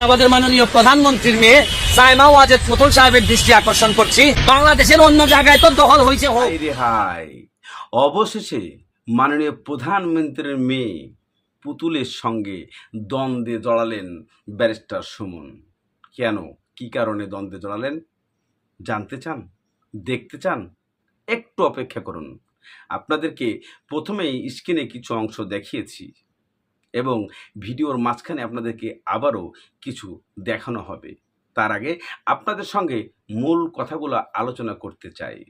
আমাদের মাননীয় প্রধানমন্ত্রীর মেয়ে সাইমা ওয়াজেদ পুতুল সাহেবের দৃষ্টি আকর্ষণ করছি। বাংলাদেশের অন্য জায়গায় তো দখল হয়েছে হাই অবশেষে মাননীয় প্রধানমন্ত্রীর মেয়ে পুতুলের সঙ্গে দ্বন্দ্বে জড়ালেন ব্যারিস্টার সুমন। কেন? কি কারণে দ্বন্দ্বে জড়ালেন? জানতে চান? দেখতে চান? একটু অপেক্ষা করুন। আপনাদেরকে প্রথমেই স্ক্রিনে কিছু অংশ দেখিয়েছি। এবং ভিডিওর মাঝখানে আপনাদেরকে আবারও কিছু দেখানো হবে। তার আগে আপনাদের সঙ্গে মূল কথাগুলো আলোচনা করতে চাই।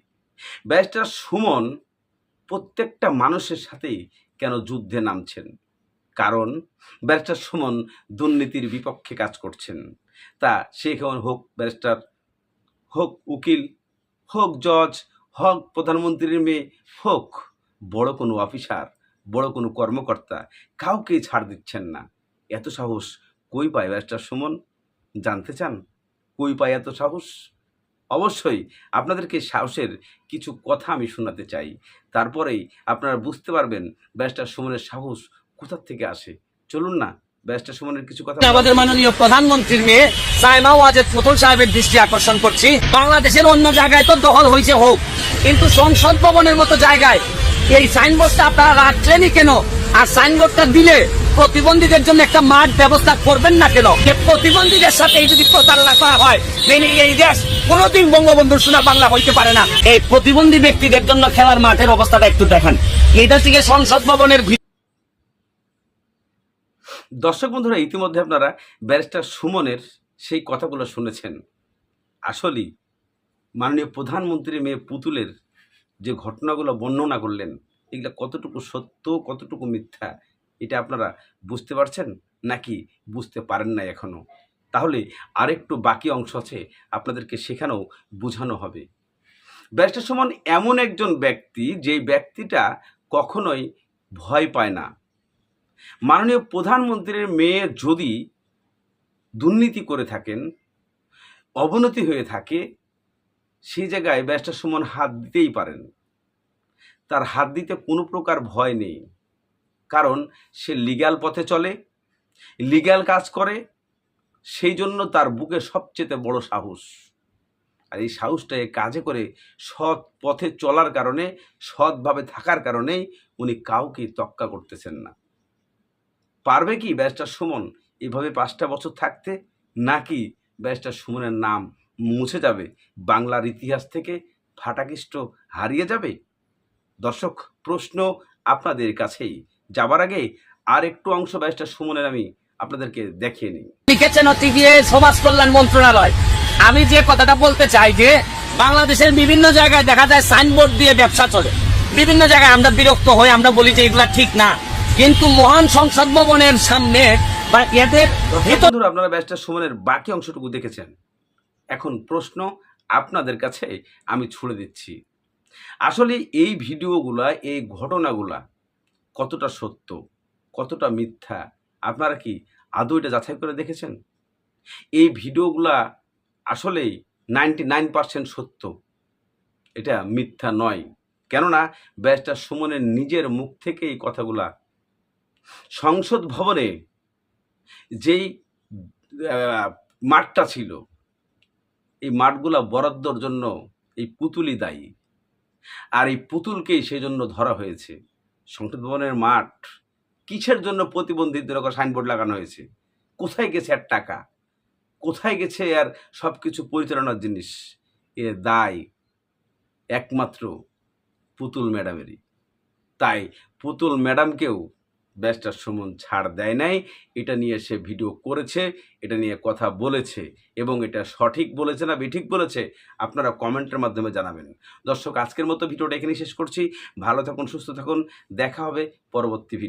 ব্যারিস্টার সুমন প্রত্যেকটা মানুষের সাথেই কেন যুদ্ধে নামছেন? কারণ ব্যারিস্টার সুমন দুর্নীতির বিপক্ষে কাজ করছেন। তা সে কেমন হোক ব্যারিস্টার, হোক উকিল, হোক জজ, হোক প্রধানমন্ত্রীর মেয়ে, হোক বড় কোনো অফিসার বড় কোনো কর্মকর্তা কাউকে ছাড় দিচ্ছেন না। এত সাহস কই পায়, ব্যারিস্টার সুমন? জানতে চান? কই পায় এত সাহস? অবশ্যই আপনাদেরকে সাহসের কিছু কথা আমি শোনাতে চাই। তারপরেই আপনারা বুঝতে পারবেন ব্যারিস্টার সুমনের সাহস কোথার থেকে আসে। চলুন না, ব্যারিস্টার সুমনের কিছু কথা আমাদের মাননীয় প্রধানমন্ত্রীর মেয়ে সাইমা ওয়াজেদ পুতুল সাহেবের দৃষ্টি আকর্ষণ করছি। বাংলাদেশের অন্য জায়গায় তো দখল হয়েছে হোক, কিন্তু সংসদ ভবনের মতো জায়গায় এই সাইনবোর্ডটা আপনারা রাখলেনই কেন? আর সাইনবোর্ডটা দিলে প্রতিবন্ধীদের জন্য একটা মাঠ ব্যবস্থা করবেন না কেন? প্রতিবন্ধীদের সাথে যদি প্রতারণা করা হয় এই দেশ কোনোদিন বঙ্গবন্ধুর সোনা বাংলা হইতে পারে না। এই প্রতিবন্ধী ব্যক্তিদের জন্য খেলার মাঠের অবস্থাটা একটু দেখেন। এটা থেকে সংসদ ভবনের দর্শক বন্ধুরা, ইতিমধ্যে আপনারা ব্যারিস্টার সুমনের সেই কথাগুলো শুনেছেন। আসলেই মাননীয় প্রধানমন্ত্রী মেয়ে পুতুলের যে ঘটনাগুলো বর্ণনা করলেন, এগুলো কতটুকু সত্য, কতটুকু মিথ্যা, এটা আপনারা বুঝতে পারছেন? নাকি বুঝতে পারেন না এখনও তাহলে আরেকটু বাকি অংশ আছে আপনাদেরকে সেখানেও বোঝানো হবে। ব্যারিস্টার সুমন, এমন একজন ব্যক্তি যেই ব্যক্তিটা কখনোই ভয় পায় না। মাননীয় প্রধানমন্ত্রীর মেয়ে যদি দুর্নীতি করে থাকেন, অবনতি হয়ে থাকে সেই জায়গায় ব্যারিস্টার সুমন হাত দিতেই পারেন। তার হাত দিতে কোনো প্রকার ভয় নেই। কারণ সে লিগ্যাল পথে চলে লিগ্যাল কাজ করে, সেই জন্য তার বুকে সবচেয়ে বড় সাহস। আর এই সাহসটাকে কাজে করে সৎ পথে চলার কারণে, সৎভাবে থাকার কারণেই উনি কাউকে তক্কা করতেছেন না। পারবে কি ব্যারিস্টার সুমন এভাবে পাঁচটা বছর থাকতে? নাকি ব্যারিস্টার সুমনের নাম মুছে যাবে। বাংলার ইতিহাস থেকে ফাটাকিষ্ট হারিয়ে যাবে? দর্শক প্রশ্ন আপনাদের কাছেই। যাবার আগে আর একটু অংশ ব্যারিস্টার সুমনের আমি আপনাদেরকে দেখিয়ে নিই। লিখেছেন সমাজ কল্যাণ মন্ত্রণালয়। আমি যে কথাটা বলতে চাই যে বাংলাদেশের বিভিন্ন জায়গায় দেখা যায় সাইনবোর্ড দিয়ে ব্যবসা চলে। বিভিন্ন জায়গায় আমরা বিরক্ত হই আমরা বলি যে এগুলা ঠিক না। কিন্তু মহান সংসদ ভবনের সামনে বা এদের আপনারা ব্যারিস্টার সুমনের বাকি অংশটুকু দেখেছেন। এখন প্রশ্ন আপনাদের কাছে আমি ছুড়ে দিচ্ছি। আসলে এই ভিডিওগুলা, এই ঘটনাগুলা কতটা সত্য, কতটা মিথ্যা, আপনারা কি আদৌ এটা যাচাই করে দেখেছেন? এই ভিডিওগুলা আসলেই নাইনটি নাইন পার্সেন্ট সত্য। এটা মিথ্যা নয়। কেননা ব্যারিস্টার সুমনের নিজের মুখ থেকে এই কথাগুলা সংসদ ভবনে যেই মাঠটা ছিল এই মাঠগুলা বরাদ্দর জন্য এই পুতুলই দায়ী। আর এই পুতুলকেই সেই জন্য ধরা হয়েছে। সংসদ ভবনের মাঠ কিসের জন্য প্রতিবন্ধীদের ওপর সাইনবোর্ড লাগানো হয়েছে? কোথায় গেছে আর টাকা? কোথায় গেছে আর সব কিছু পরিচালনার জিনিস? এ দায় একমাত্র পুতুল ম্যাডামেরই। তাই পুতুল ম্যাডামকেও ব্যারিস্টার সুমন ছাড় দেয় নাই। এটা নিয়ে সে ভিডিও করেছে, এটা নিয়ে কথা বলেছে এবং এটা সঠিক বলেছে না বেঠিক বলেছে, আপনারা কমেন্টের মাধ্যমে জানাবেন। দর্শক, আজকের মতো ভিডিওটা এখানেই শেষ করছি। ভালো থাকুন, সুস্থ থাকুন, দেখা হবে পরবর্তী ভিডিও